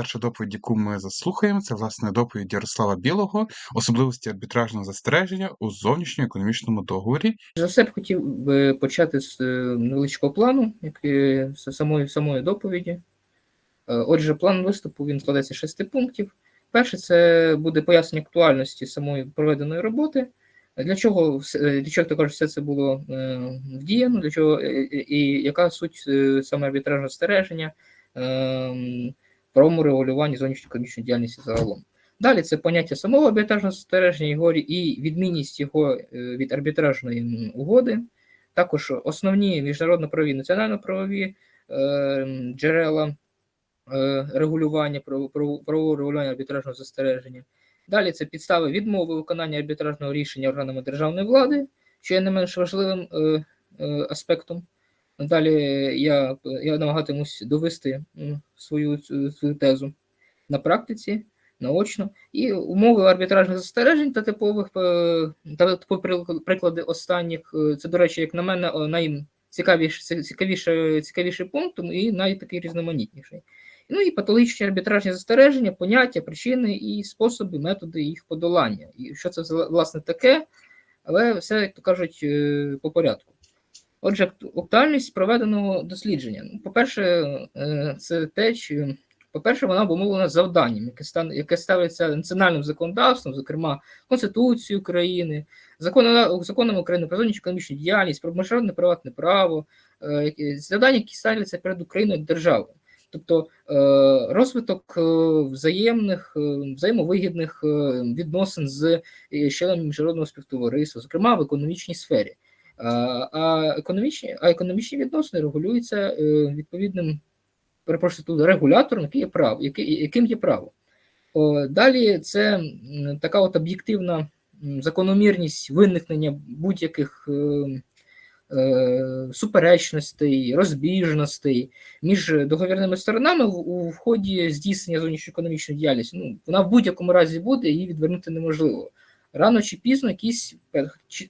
Перша доповідь, яку ми заслухаємо, це власне доповідь Ярослава Білого, особливості арбітражного застереження у зовнішньоекономічному договорі. За все б хотів би почати з е, невеличкого плану, як з самої самої доповіді. Е, Отже, план виступу він складається з шести пунктів. Перше, це буде пояснення актуальності самої проведеної роботи. Для чого е, для чого також все це було е, вдіяно, для чого е, е, і яка суть е, саме арбітражного застереження, е, правому регулюванні зовнішньоекономічної діяльності загалом. Далі це поняття самого арбітражного застереження його і відмінність його е, від арбітражної угоди, також основні міжнародно-правові, національно-правові е, джерела е, регулювання, право- право- правового регулювання арбітражного застереження. Далі це підстави відмови виконання арбітражного рішення органами державної влади, що є не менш важливим аспектом. Далі я, я намагатимусь довести свою, цю- тезу на практиці, наочно, і умови арбітражних застережень та типових е, та приклади останніх. е, Це, до речі, як на мене, о, найцікавіший цікавіший, цікавіший пункт і найтакий різноманітніший. Ну і патологічні арбітражні застереження, поняття, причини і способи, методи їх подолання. І що це власне таке, але все, як то кажуть, е, по порядку. Отже, актуальність проведеного дослідження. Ну, По-перше, е, це те, що, по-перше, вона обумовлена завданням, яке стан, яке ставиться національним законодавством, зокрема Конституцією України, законом, законом України про зовнішню економічну діяльність, про міжнародне приватне право, е, завдання, які ставляться перед Україною як державою. Тобто е, розвиток взаємних, взаємовигідних відносин з членами міжнародного співтовариства, зокрема в економічній сфері. А, економічні, а економічні відносини регулюються е, відповідним перепрошую, тут регулятором, який є право, який, яким є право. Далі це така от об'єктивна закономірність виникнення будь-яких е, е, суперечностей, розбіжностей між договірними сторонами у ході здійснення зовнішньоекономічної діяльності. Ну, вона в будь-якому разі буде, її відвернути неможливо. Рано чи пізно якісь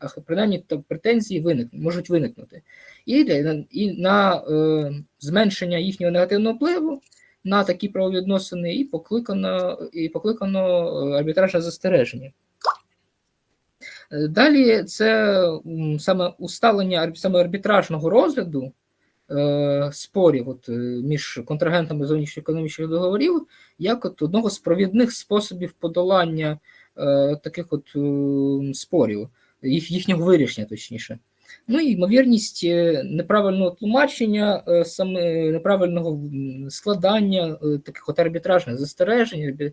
а, принаймні претензії виник, можуть виникнути. І, для, і на е, зменшення їхнього негативного впливу на такі правовідносини і покликано, і покликано е, арбітражне застереження. Е, Далі це саме усталення саме арбітражного розгляду е, спорів от, е, між контрагентами зовнішньоекономічних договорів, як от одного з провідних способів подолання е, таких от е, спорів, їх, їхнього вирішення, точніше. Ну і ймовірність е, неправильного тлумачення, е, саме неправильного складання е, таких от арбітражних застережень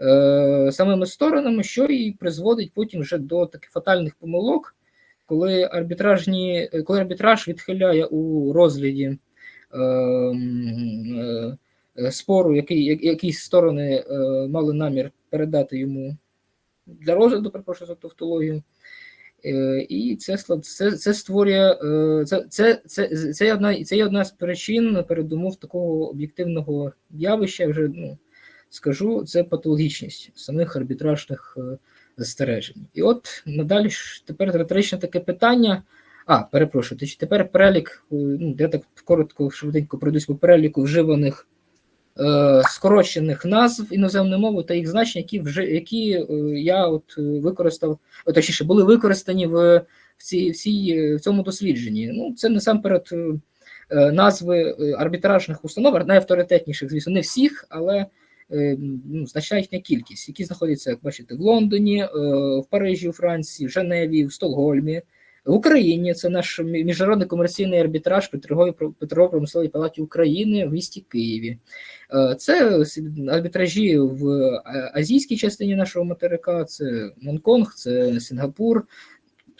е, самими сторонами, що і призводить потім вже до таких фатальних помилок, коли арбітражні, е, коли арбітраж відхиляє у розгляді е, е, е, спору, який, я- який сторони е, мали намір передати йому для розгляду, перепрошую за тавтологію. Е, І це це, це створює е, це, це, це, це, є одна, це є одна з причин передумов такого об'єктивного явища. Вже ну, скажу, це патологічність самих арбітражних е, застережень. І от надалі ж тепер риторичне таке питання. А, перепрошую, тепер перелік, ну, я так коротко, швиденько пройдусь по переліку вживаних скорочених назв іноземної мови та їх значень, які вже які е, я от е, використав, точніше, були використані в, в, цій, в, цій, е, в цьому дослідженні. Ну, це насамперед е, е, назви е, арбітражних установ, найавторитетніших, звісно, не всіх, але е, ну, значна їхня кількість, які знаходяться, як бачите, в Лондоні, е, в Парижі, у Франції, в Женеві, в Стокгольмі. В Україні це наш міжнародний комерційний арбітраж при торговій при торгово-промисловій палаті України в місті Києві. Е, Це арбітражі в азійській частині нашого материка, це Гонконг, це Сінгапур.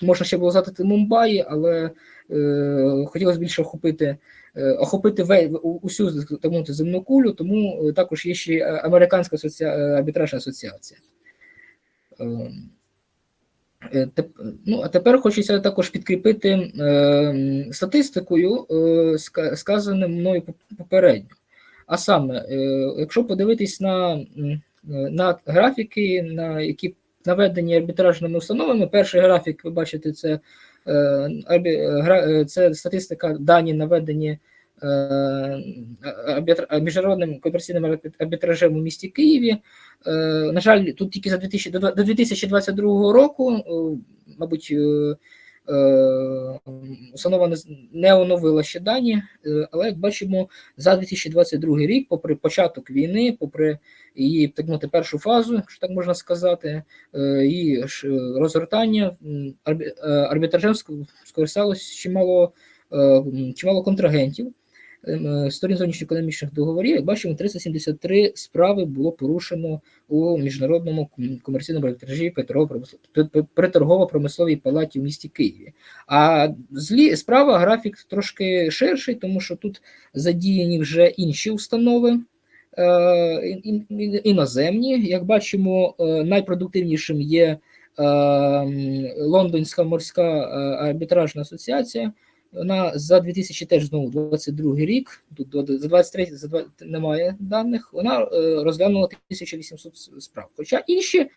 Можна ще було згадати Мумбаї, але е, хотілося більше охопити, е, охопити ве, усю тому земну кулю, тому е, також є ще е, Американська асоці... е, арбітражна асоціація. Е, Е, Ну, а тепер хочеться також підкріпити е, статистикою, е, ска- сказаним мною поп- попередньо. А саме, е, якщо подивитись на, е, на графіки, на які наведені арбітражними установами, перший графік, ви бачите, це, е, е, це статистика, дані наведені е, міжнародним комерційним арбі- арбітражем у місті Києві. Е, На жаль, тут тільки за 2000, до до 2022 року, е, мабуть, е, е, установа не оновила ще дані, е, але як бачимо, за 2022 рік, попри початок війни, попри її так мовити, першу фазу, якщо так можна сказати, е, е, розгортання е, арбітражем скористалось чимало, е, чимало контрагентів. Ем, е, Сторін зовнішньоекономічних договорів, як бачимо, 373 справи було порушено у міжнародному комерційному арбітражі при торгово-промисловій палаті в місті Києві. А злі справа графік трошки ширший, тому що тут задіяні вже інші установи. е, ін- ін- Іноземні, як бачимо, е, найпродуктивнішим є е, Лондонська морська арбітражна асоціація. Вона за 2000 теж знову 22 рік. Тут за 23 за два- немає даних. Вона е, розглянула 1800 справ. Хоча інші е,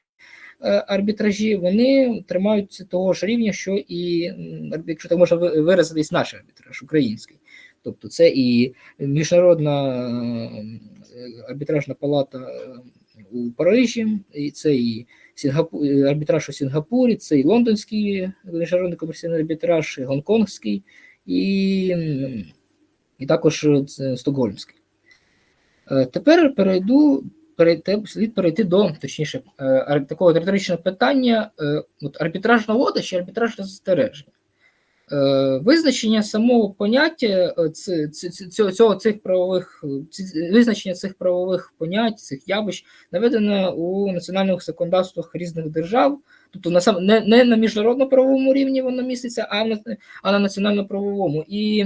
арбітражі вони тримаються того ж рівня, що і якщо так можна виразитись, наш арбітраж український. Тобто це і міжнародна арбітражна палата е, у Парижі, і це і Сінгапу... арбітраж у Сінгапурі, це і лондонський міжнародний комерційний арбітраж, і гонконгський, і, і також е, це Стокгольмський. Е, Тепер перейду, перейти, слід перейти до, точніше, е, такого риторичного питання: от арбітражна угода чи арбітражне застереження. Визначення самого поняття цього, цих правових визначення цих правових понять, цих явищ наведено у національних законодавствах різних держав, тобто на сам не, не на міжнародно-правовому рівні воно міститься, а на, а на національно-правовому. І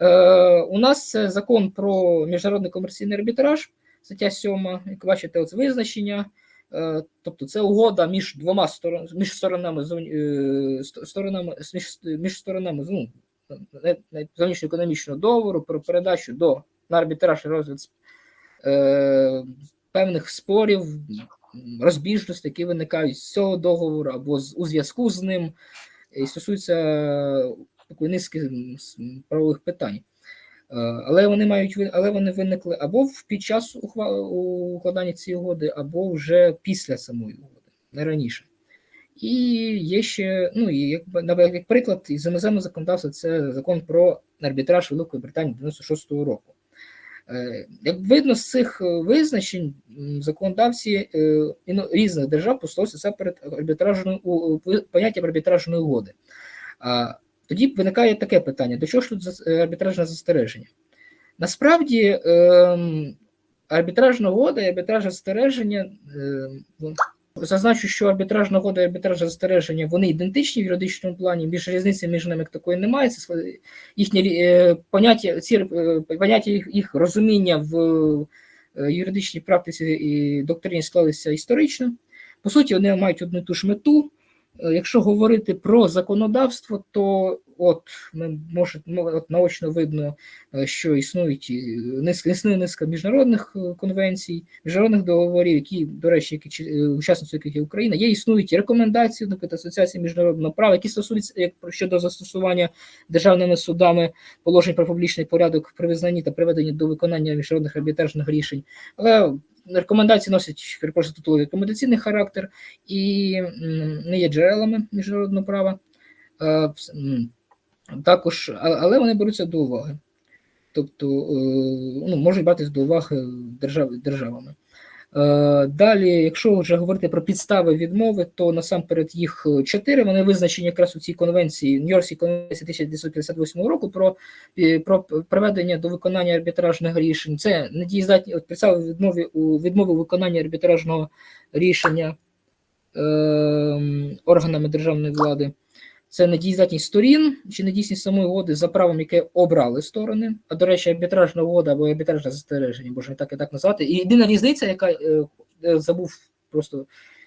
е, у нас це закон про міжнародний комерційний арбітраж, стаття 7, як бачите, оце визначення. Е, Тобто це угода між двома сторон, між сторонами е, сторонами між, між сторонами ну, зовнішньоекономічного договору про передачу до на арбітраж розгляд е, певних спорів, м, розбіжностей, які виникають з цього договору або з, у зв'язку з ним, і стосуються такої низки правових питань. Е, Але вони мають але вони виникли або під час укладання цієї угоди, або вже після самої угоди, не раніше. І є ще, ну і як, як приклад із іноземного законодавства, це закон про арбітраж Великої Британії 96-го року. Е, Як видно з цих е, визначень, законодавці е, різних держав це перед арбітражною поняттям арбітражної угоди. Тоді виникає таке питання: до чого ж тут арбітражне застереження? Насправді, ем, арбітражна угода і арбітражне застереження. Зазначу, що арбітражна угода і арбітражне застереження вони ідентичні в юридичному плані, більш різниці між ними такої немає. Це їхнє е, поняття, ці е, поняття їх, їх розуміння в е, юридичній практиці і доктрині склалися історично. По суті, вони мають одну і ту ж мету. Якщо говорити про законодавство, то от ми може, ну, от наочно видно, е, що існують і низка існує низка міжнародних е, конвенцій, міжнародних договорів, які, до речі, які е, учасницею яких є Україна. Є існують і рекомендації, наприклад, Асоціації міжнародного права, які стосуються як щодо застосування державними судами положень про публічний порядок при визнанні та приведенні до виконання міжнародних арбітражних рішень. Але рекомендації носять перепрошую, тут рекомендаційний характер і не є джерелами міжнародного права. Також, але вони беруться до уваги. Тобто е, ну, можуть братися до уваги держав, державами. Е, Далі, якщо вже говорити про підстави відмови, то насамперед їх чотири. Вони визначені якраз у цій конвенції, Нью-Йоркській конвенції 1958 року про, е, про приведення до виконання арбітражних рішень. Це недієздатні от підстави відмови у відмови у виконанні арбітражного рішення е, органами державної влади. Це недієздатність сторін чи недійсність самої угоди за правом, яке обрали сторони. А до речі, арбітражна угода або арбітражне застереження, можна так і так назвати. І єдина різниця, яка е, е, забув просто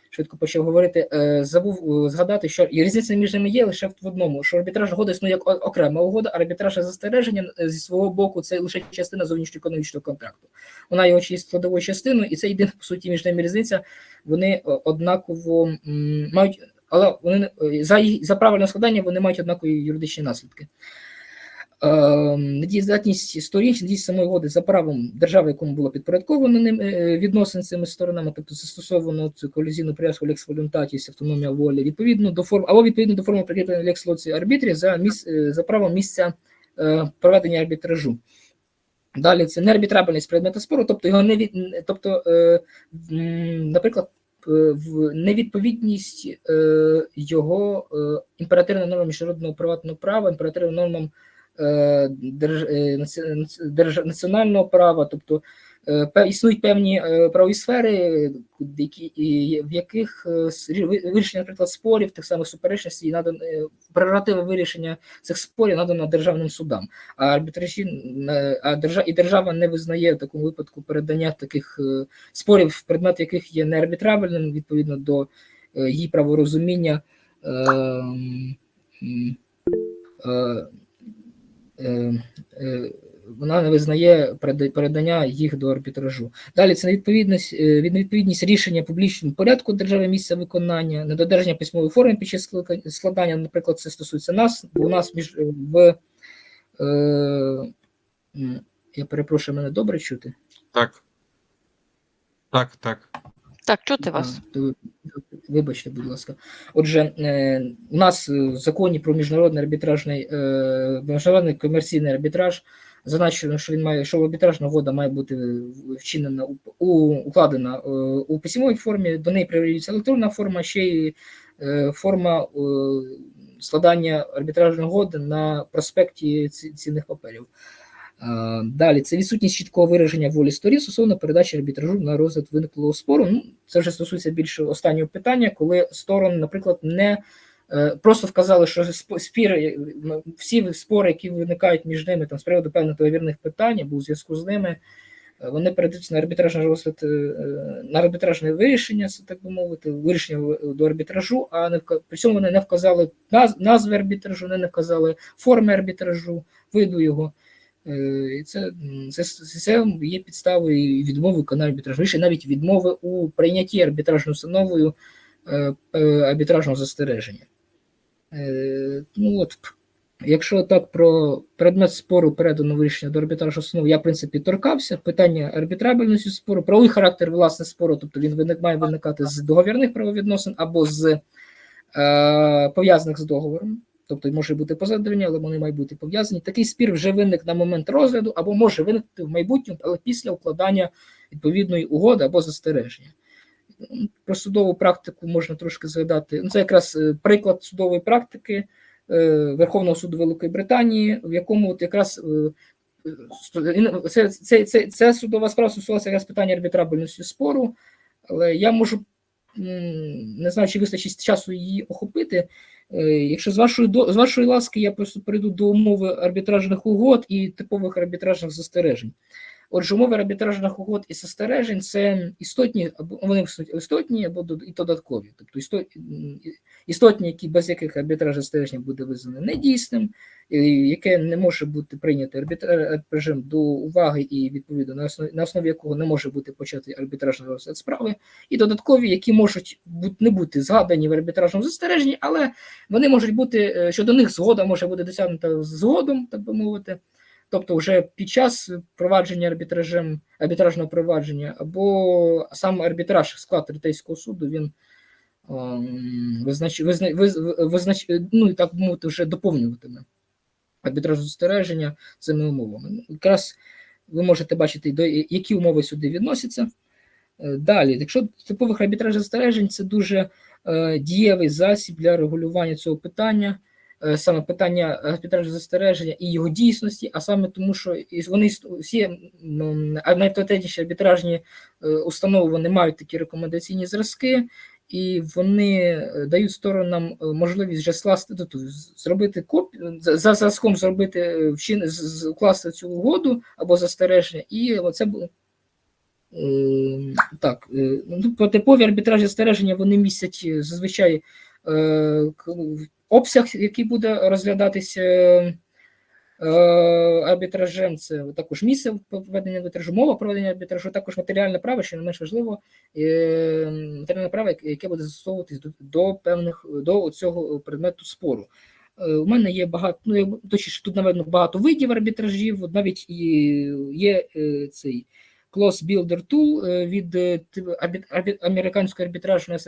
швидко почав говорити, е, забув згадати, що різниця між ними є лише в одному: що арбітражна угода існує як окрема угода, а арбітражне застереження зі свого боку це лише частина зовнішньоекономічного контракту. Вона є очі складовою частиною, і це єдина по суті між ними різниця. Вони однаково мають але вони за, за правильне складання вони мають однакові юридичні наслідки. е, недієздатність сторін, чи недієздатність самої угоди за правом держави, якому було підпорядковано ним е, відносин цими сторонами, тобто застосовано цю колізійну прив'язку лекс волюнтатіс, автономія волі, відповідно до форм або відповідно до форми прикріплення лекс лоці арбітрі за міс, е, за правом місця е, проведення арбітражу. Далі це неарбітрабельність предмета спору, тобто його не від, тобто, е, наприклад, е, в невідповідність е, його е, імперативним нормам міжнародного приватного права, імперативним нормам е, держ, наці- наці- держ- національного права, тобто існують певні е, правові сфери, е, в яких е, вирішення, наприклад, спорів, тих самих суперечностей, надано е, прерогатива вирішення цих спорів надано державним судам. А арбітражі е, а держа, і держава не визнає в такому випадку передання таких е, спорів, предмет яких є неарбітрабельним відповідно до е, її праворозуміння. е, е, е, е, Вона не визнає передання їх до арбітражу. Далі це невідповідність, е, відповідність рішення публічному порядку держави місця виконання, недодержання письмової форми під час складання, наприклад, це стосується нас, бо у нас між е, в е, я перепрошую, мене добре чути. Так. Так, так. Так, чути вас. Вибачте, будь ласка. Отже, е, у нас в законі про міжнародний арбітражний міжнародний комерційний арбітраж зазначено, що він має, що арбітражна угода має бути вчинена у, укладена е, у письмовій формі, до неї прирівнюється електронна форма, ще й е, форма е, складання арбітражної угоди на проспекті цінних паперів. Е, Далі це відсутність чіткого вираження волі сторін стосовно передачі арбітражу на розгляд виниклого спору. Ну, це вже стосується більше останнього питання, коли сторони, наприклад, не е, просто вказали, що сп- спіри, всі спори, які виникають між ними там з приводу певних договірних питань або у зв'язку з ними, е, вони передаються на арбітражний розгляд, е, е, на арбітражне вирішення, так би мовити, вирішення до арбітражу, а не при цьому вони не вказали наз- назви арбітражу, вони не вказали форми арбітражу, виду його. Е, І це, це, це є підставою відмови виконання арбітражу, ще навіть відмови у прийнятті арбітражною установою е, е, арбітражного застереження. Е, Ну от, якщо так про предмет спору передано вирішення до арбітражної установи, я в принципі торкався. Питання арбітрабельності спору, правовий характер власне спору, тобто він виник, має виникати з договірних правовідносин або з е, пов'язаних з договором тобто може бути позадавання, але вони мають бути пов'язані. Такий спір вже виник на момент розгляду, або може виникнути в майбутньому, але після укладання відповідної угоди або застереження. Про судову практику можна трошки згадати. Ну, Це якраз е, приклад судової практики е, Верховного суду Великої Британії, в якому от якраз е, це, це, це, це судова справа стосувалася якраз питання арбітрабельності спору, але я можу не знаю, чи вистачить часу її охопити. Якщо з вашої з вашої ласки, я просто перейду до умови арбітражних угод і типових арбітражних застережень. Отже, умови арбітражних угод і застережень це істотні, або вони істотні або і додаткові, тобто істо- істотні, які без яких арбітраж застереження буде визнано недійсним, яке не може бути прийнято арбітражем до уваги і відповідно на основі, на основі якого не може бути початий арбітражний розгляд справи, і додаткові, які можуть бут- не бути згадані в арбітражному застереженні, але вони можуть бути, е, що до них згода може бути досягнута згодом, так би мовити. Тобто, вже під час провадження арбітражем арбітражного провадження, або сам арбітраж склад третейського суду він ем, визнач, визна, визнач, ну так мовити, вже доповнюватиме арбітражне застереження цими умовами. Ну, Якраз ви можете бачити, до які умови сюди відносяться. Е, Далі, якщо типових арбітражних застережень, це дуже е, дієвий засіб для регулювання цього питання, саме питання арбітражного застереження і його дійсності, а саме тому, що вони всі найавторитетніші арбітражні е, установи вони мають такі рекомендаційні зразки, і вони е, дають сторонам е, можливість вже скласти тобто, зробити копію за зразком зробити е, вчин укласти цю угоду або застереження, і оце було. Е, Так, е, ну, по типові арбітражні застереження вони містять е, зазвичай е, обсяг, який буде розглядатися е, арбітражем, це також місце проведення арбітражу, мова проведення арбітражу, також матеріальне право, що не менш важливо, е, матеріальне право, яке- буде застосовуватись до, до певних до цього предмету спору. Е, У мене є багато, ну точніше, тут наведено багато видів арбітражів. Навіть є е, цей Close Builder Tool е, від е, американської арбітражної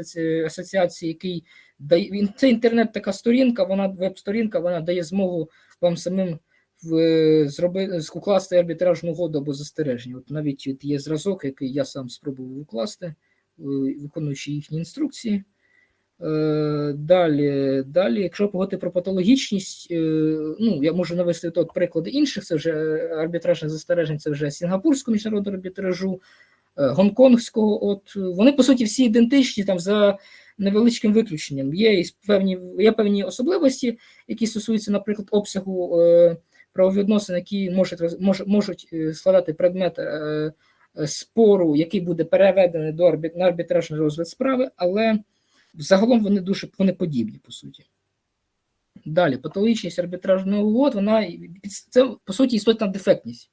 асоціації, який дає це інтернет, така сторінка, вона веб-сторінка, вона дає змогу вам самим в зробити укласти арбітражну угоду або застереження. От навіть от є зразок, який я сам спробував укласти, е, виконуючи їхні інструкції. Е, Далі, далі, якщо поговорити про патологічність, е, ну я можу навести тут приклади інших. Це вже арбітражних застережень, це вже Сінгапурського міжнародного арбітражу, е, Гонконгського. От вони по суті всі ідентичні там за невеличким виключенням. Є і певні є певні особливості, які стосуються, наприклад, обсягу правовідносин, які можуть мож, можуть складати предмет. Спору, який буде переведений до арбі- на арбітражний розгляд справи, але загалом вони дуже вони подібні, по суті. Далі, патологічність арбітражних угод, вона це по суті істотна дефектність.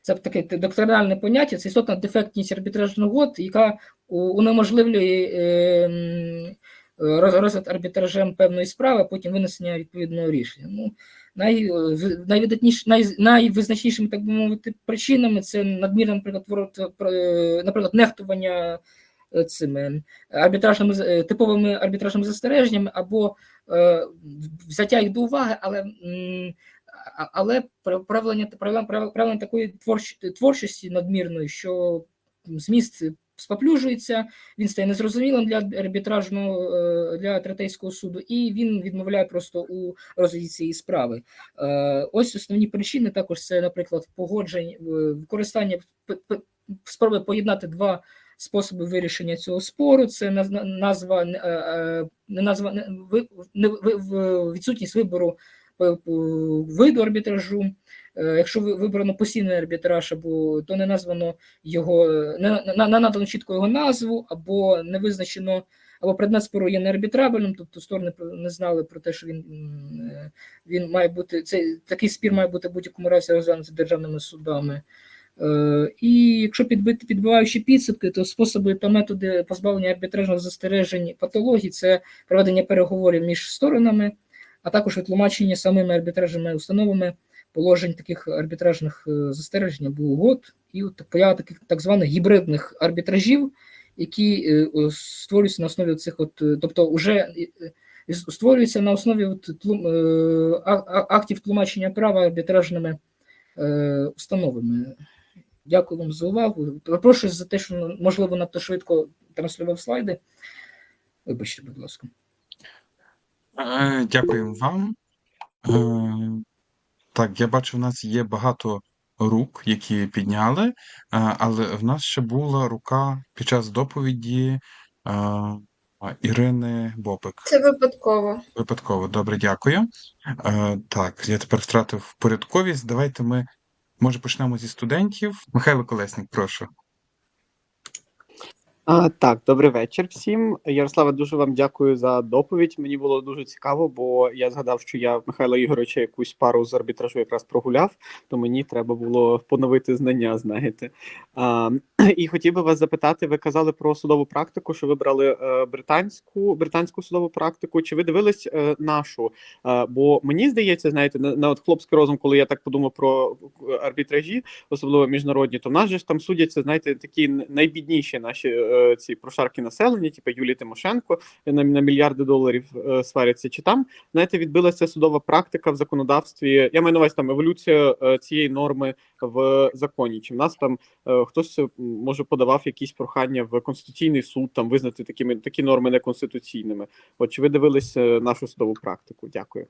Це таке докторальне поняття, це істотна дефектність арбітражних угод, яка унеможливлює е, розгляд арбітражем певної справи, а потім винесення відповідного рішення. Ну, най, най, найвизначнішими, так би мовити, причинами це надмірне, наприклад, е, наприклад, нехтування е, цими арбітражними з- е, типовими арбітражними застереженнями або е, взяття їх до уваги, але але про- проявлення проявлення такої творч- творчості надмірної, що зміст споплюжується, він стає незрозумілим для арбітражного е, для третейського суду, і він відмовляє просто у розгляді цієї справи. Е, Ось основні причини. Також це, наприклад, погодження е, використання спроби поєднати два способи вирішення цього спору. Це назва е, е, не назва не відсутність вибору е, виду арбітражу. Якщо вибрано постійний арбітраж, або то не названо його, не, надано чітко його назву, або не визначено, або предмет спору є неарбітрабельним, тобто сторони не знали про те, що він, він має бути цей такий спір має бути в будь-якому разі розглянутий державними судами. Е, І якщо підбити підбиваючи підсумки, то способи та методи позбавлення арбітражних застережень патології це проведення переговорів між сторонами, а також витлумачення самими арбітражними установами положень таких арбітражних е, застережень або угод, і от поява таких так званих гібридних арбітражів, які е, створюються на основі цих, от, тобто вже створюються на основі от, тлум- актів тлумачення права арбітражними установами. Дякую вам за увагу. Прошу за те, що можливо надто швидко транслював слайди. Вибачте, будь ласка. Е, Дякуємо вам. Е, Так, я бачу, в нас є багато рук, які підняли, е, але в нас ще була рука під час доповіді Ірини Бобик. Це випадково. Випадково, добре, дякую. Так, я тепер втратив порядковість. Давайте ми, може, почнемо зі студентів. Михайло Колесник, прошу. А, так, добрий вечір всім. Ярослава, дуже вам дякую за доповідь. Мені було дуже цікаво, бо я згадав, що я Михайла Ігоровича якусь пару з арбітражу якраз прогуляв, то мені треба було поновити знання, знаєте. А, і хотів би вас запитати: ви казали про судову практику, що ви брали е, британську британську судову практику. Чи ви дивились е, нашу? Е, бо мені здається, знаєте, на, на от хлопський розум, коли я так подумав про арбітражі, особливо міжнародні, то в нас же ж там судяться, знаєте, такі найбідніші наші ці прошарки населення, типу Юлії Тимошенко, на, на мільярди доларів сваряться. Чи там знаєте, відбилася судова практика в законодавстві? Я маю на увазі там еволюція цієї норми в законі. Чи в нас там хтось може подавав якісь прохання в конституційний суд там визнати такими такі норми неконституційними? От чи ви дивились е, нашу судову практику? Дякую.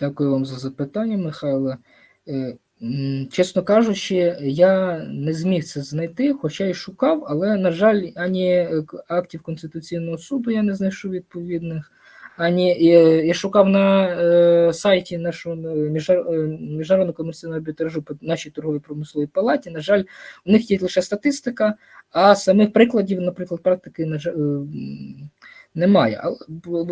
Дякую вам за запитання, Михайло. Е, Чесно кажучи, я не зміг це знайти, хоча й шукав, але, на жаль, ані е, актів Конституційного суду я не знайшов відповідних, ані я, я шукав на е, сайті нашого е, е, міжнародного комерційного арбітражу по нашій торговій промисловій палаті. На жаль, у них є лише статистика, а самих прикладів, наприклад, практики, на жаль, е, немає. Але,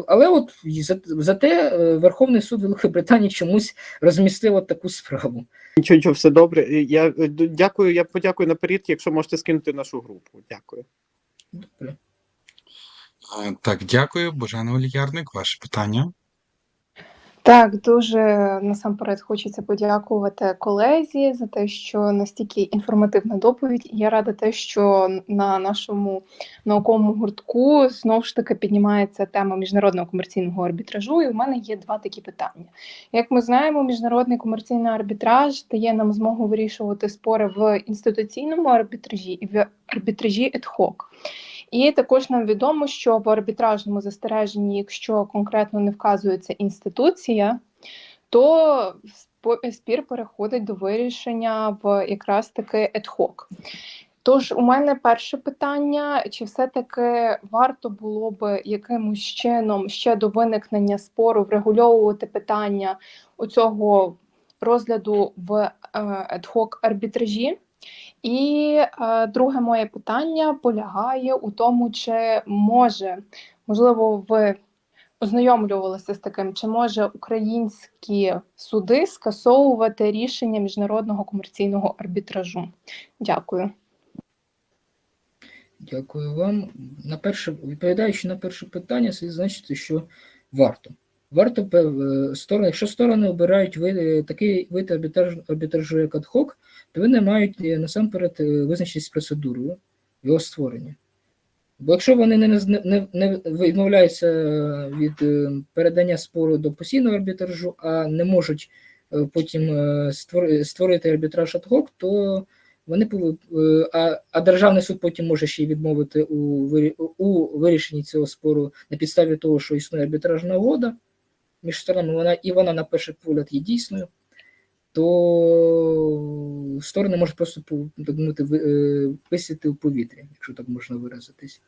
але от за- зате Верховний суд Великої Британії чомусь розмістив от таку справу. Нічого, нічого, все добре. Я дякую. Я подякую наперед, якщо можете скинути нашу групу. Дякую. Добре. Так, дякую. Божена Оліярник, ваше питання. Так, дуже насамперед хочеться подякувати колезі за те, що настільки інформативна доповідь. Я рада те, що на нашому науковому гуртку знову ж таки піднімається тема міжнародного комерційного арбітражу. І у мене є два такі питання. Як ми знаємо, міжнародний комерційний арбітраж дає нам змогу вирішувати спори в інституційному арбітражі і в арбітражі ad hoc. І також нам відомо, що в арбітражному застереженні, якщо конкретно не вказується інституція, то спір переходить до вирішення в якраз таки hoc. Тож у мене перше питання: чи все-таки варто було би якимось чином ще до виникнення спору врегульовувати питання оцього розгляду в е, hoc арбітражі? І е, друге моє питання полягає у тому, чи може, можливо, ви ознайомлювалися з таким, чи може українські суди скасовувати рішення міжнародного комерційного арбітражу? Дякую. Дякую вам. На перше, відповідаючи на перше питання, слід зазначити, що варто. Варто е, сторони, якщо сторони обирають е, такий вид арбітраж, арбітражу, як адхок, то вони мають е, насамперед визначитись процедурою його створення. Бо якщо вони не, не, не, відмовляються від передання спору до постійного арбітражу, а не можуть потім створити арбітраж ad-hoc, то вони а, а державний суд потім може ще й відмовити у, у вирішенні цього спору на підставі того, що існує арбітражна угода між сторонами, вона і вона на перший погляд є дійсною, то сторони можуть просто так мовити, е, висіти у повітрі, якщо так можна виразитись.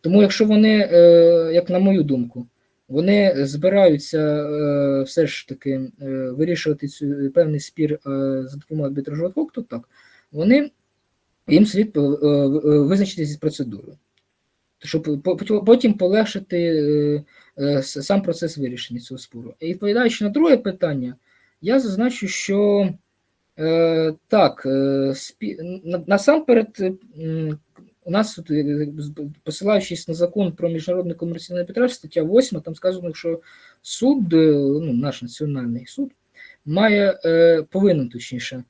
Тому, якщо вони, е, як на мою думку, вони збираються е, все ж таки вирішувати цю певний спір за допомогою арбітражу ad то так, вони їм слід визначитися з процедурою, щоб по- по- потім полегшити сам процес вирішення цього спору. І відповідаючи на друге питання, я зазначу, що е, так, е, спі... насамперед, е, у нас, тут, е, посилаючись на закон про міжнародний комерційний арбітраж, стаття 8, там сказано, що суд, е, ну, наш національний суд, має, е, повинен точніше, е, е,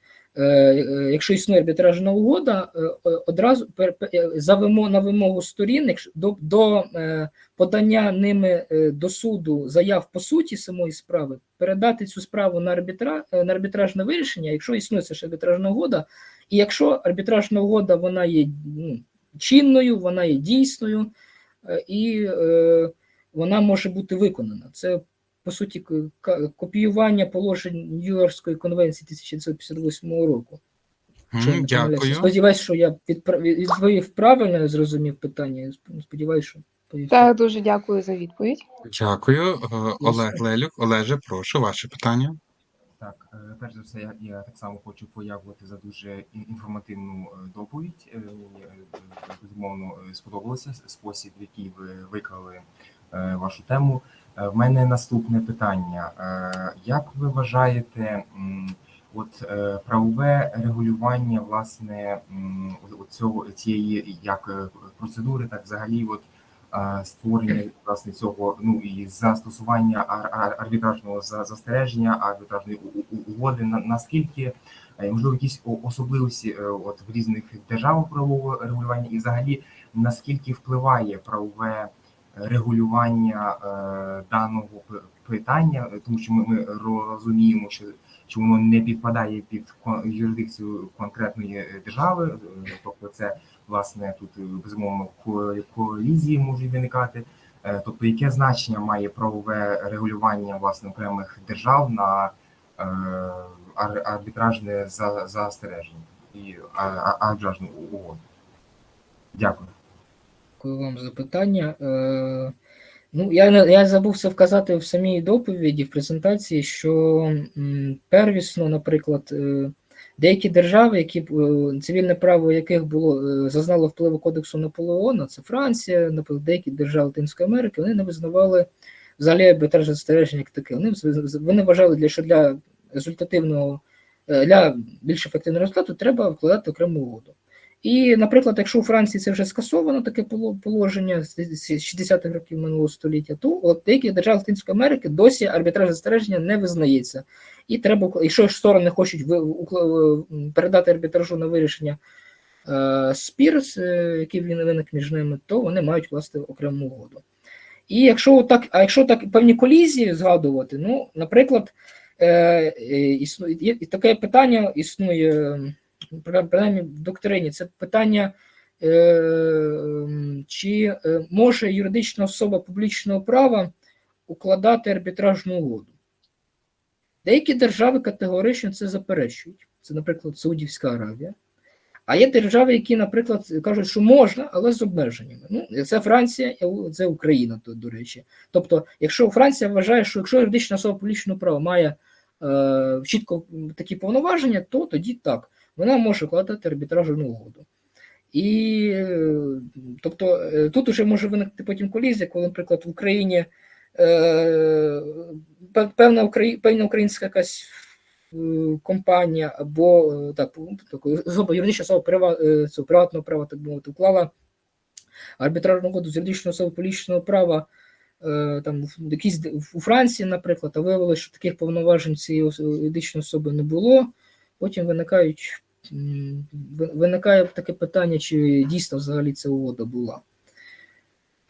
якщо існує арбітражна угода, е, е, одразу е, за вимо, на вимогу сторін, до, до е, подання ними е, до суду заяв по суті самої справи, передати цю справу на арбітра, е, на арбітражне вирішення, якщо існує ж арбітражна угода, і якщо арбітражна угода вона є ну, чинною, вона є дійсною, е, і е, вона може бути виконана. Це по суті копіювання положень Нью-Йоркської конвенції 1958 року. Помиляюся. Дякую. Сподіваюсь, що я відповів правильно, зрозумів питання. Сподіваюсь, що Так, дуже дякую за відповідь. Дякую. Е, Олег Лелюк. Олеже, прошу, ваше питання. Так, е, перш за все, я, я так само хочу подякувати за дуже інформативну е, доповідь. Мені безумовно сподобався спосіб, в який ви виклали вашу тему. Е, В мене наступне питання: Е, як ви вважаєте, от е, правове регулювання власне цього цієї як процедури, так взагалі, от створення власне цього, ну і застосування ар- ар- арбітражного за- застереження, арбітражної угоди, наскільки можливо якісь особливості от в різних державах правового регулювання, і взагалі наскільки впливає правове регулювання е, даного питання, тому що ми, ми розуміємо, що що воно не підпадає під юрисдикцію конкретної держави, е, тобто це власне тут е, безумовно ко- колізії можуть виникати. Тобто, яке значення має правове регулювання власне окремих держав на арбітражне за- застереження і арбітражну угоду? Дякую. Дякую вам за питання. Е, ну, я, я забув це вказати в самій доповіді, в презентації, що первісно, наприклад, е, деякі держави, які е, цивільне право яких було зазнало впливу Кодексу Наполеона, це Франція, наприклад, деякі держави Латинської Америки, вони не визнавали взагалі арбітражне застереження як таке. Вони, вони вважали, для, що для результативного, для більш ефективного результату треба вкладати окрему угоду. І, наприклад, якщо у Франції це вже скасовано таке положення з 60-х років минулого століття, то у деяких держав Латинської Америки досі арбітраж застереження не визнається. І треба, якщо ж сторони хочуть ви- передати арбітражу на вирішення е, спір, е, який він виник між ними, то вони мають власне окрему угоду. І якщо так, а якщо так певні колізії згадувати, ну, наприклад, е, е, існує таке питання існує, принаймні в доктрині, це питання, е, чи е, може юридична особа публічного права укладати арбітражну угоду. Деякі держави категорично це заперечують. Це, наприклад, Саудівська Аравія. А є держави, які, наприклад, кажуть, що можна, але з обмеженнями. Ну, це Франція, це Україна, то, до речі. Тобто, якщо Франція вважає, що якщо юридична особа публічного права має е, чітко такі повноваження, то тоді так, вона може укладати арбітражну угоду. І е, тобто е, тут уже може виникнути потім колізія, коли, наприклад, в Україні е, певна, певна українська якась компанія або е, так, особа, юридична особа приватного права, так би мовити, уклала арбітражну угоду з юридичною особою публічного права там в якійсь у Франції, наприклад, а виявилося, що таких повноважень цієї юридичної особи не було. Потім виникають виникає таке питання, чи дійсно взагалі ця угода була.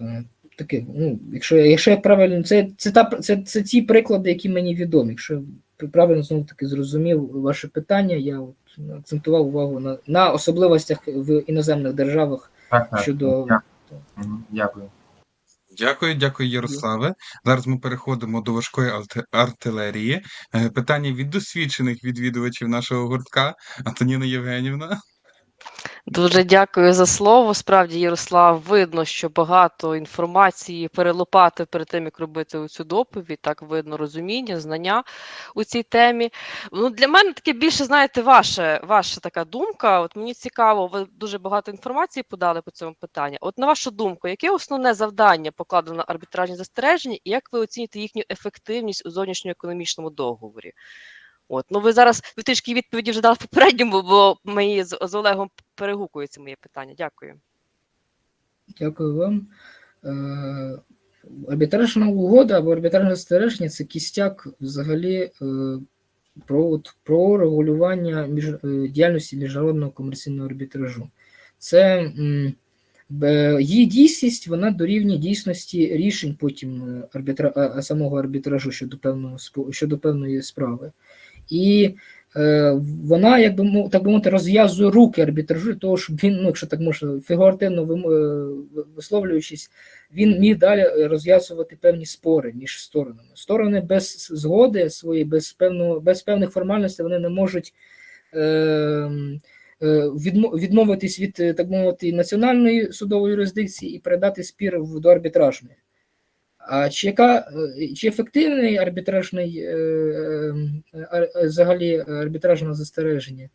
Е, Таке, ну, якщо, якщо я правильно, це, це, та, це, це ті приклади, які мені відомі. Якщо я правильно знову таки зрозумів ваше питання, я от акцентував увагу на, на особливостях в іноземних державах Так, так. щодо Дя- Дякую. Дякую, дякую, Ярославе. Зараз ми переходимо до важкої арти- артилерії. Е, Питання від досвідчених відвідувачів нашого гуртка. Антоніна Євгенівна. Дуже дякую за слово. Справді, Ярослав, видно, що багато інформації перелопати перед тим, як робити цю доповідь. Так видно розуміння, знання у цій темі. Ну, для мене таке більше, знаєте, ваша, ваша така думка. От мені цікаво, ви дуже багато інформації подали по цьому питанню. От на вашу думку, яке основне завдання покладено на арбітражні застереження, і як ви оцінюєте їхню ефективність у зовнішньоекономічному договорі? От, ну ви зараз ви трішки відповіді вже дали в попередньому, бо мої з, з Олегом перегукується моє питання. Дякую. Дякую вам. Е, Арбітражна угода або арбітражне застереження це кістяк взагалі е, про, от, про регулювання між, е, діяльності міжнародного комерційного арбітражу. Це її дійсність вона дорівнює дійсності рішень потім арбітра, самого арбітражу щодо певного щодо певної справи. І е, вона, якби мов- так би мовити, розв'язує руки арбітражу, того, щоб він, ну, якщо так можна, фігуративно е, висловлюючись, він міг далі розв'язувати певні спори між сторонами. Сторони без згоди своєї, без певного, без певних формальностей вони не можуть. Е, е, відмовитись від, е, так мовити, національної судової юрисдикції і передати спір до арбітражної. А чи яка е, чи ефективний арбітражний е, е, взагалі арбітражне застереження?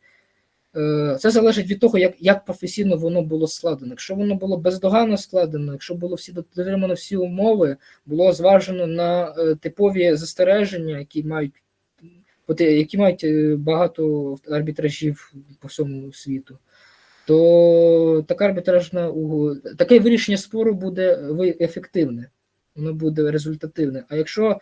Це залежить від того, як, як професійно воно було складено. Якщо воно було бездоганно складено, якщо було всі дотримано всі умови, було зважено на типові застереження, які мають які мають багато арбітражів по всьому світу, то така арбітражна угода, таке вирішення спору буде ефективне, воно буде результативне. А якщо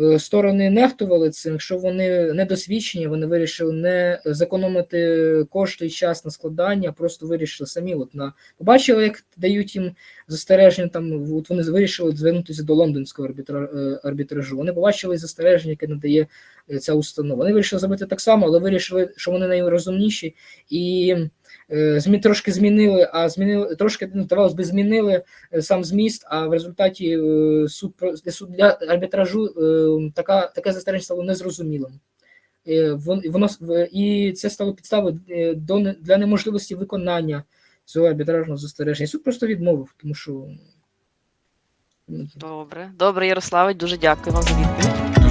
е, сторони нехтували цим, якщо вони недосвідчені, вони вирішили не зекономити кошти і час на складання, просто вирішили самі. От на побачили, як дають їм застереження. Там от вони вирішили звернутися до лондонського е, арбітражу. Вони побачили застереження, яке надає е, ця установа. Вони вирішили зробити так само, але вирішили, що вони найрозумніші і. Е, Змі трошки змінили, а змінили трошки ну, здавалось би, змінили е, сам зміст, а в результаті е, суд для суд для арбітражу е, така таке застереження стало незрозумілим. Е, Воно і це стало підставою е, для неможливості виконання цього арбітражного застереження. Суд просто відмовив, тому що ну, Добре, добре, Ярославе, дуже дякую вам за відповідь.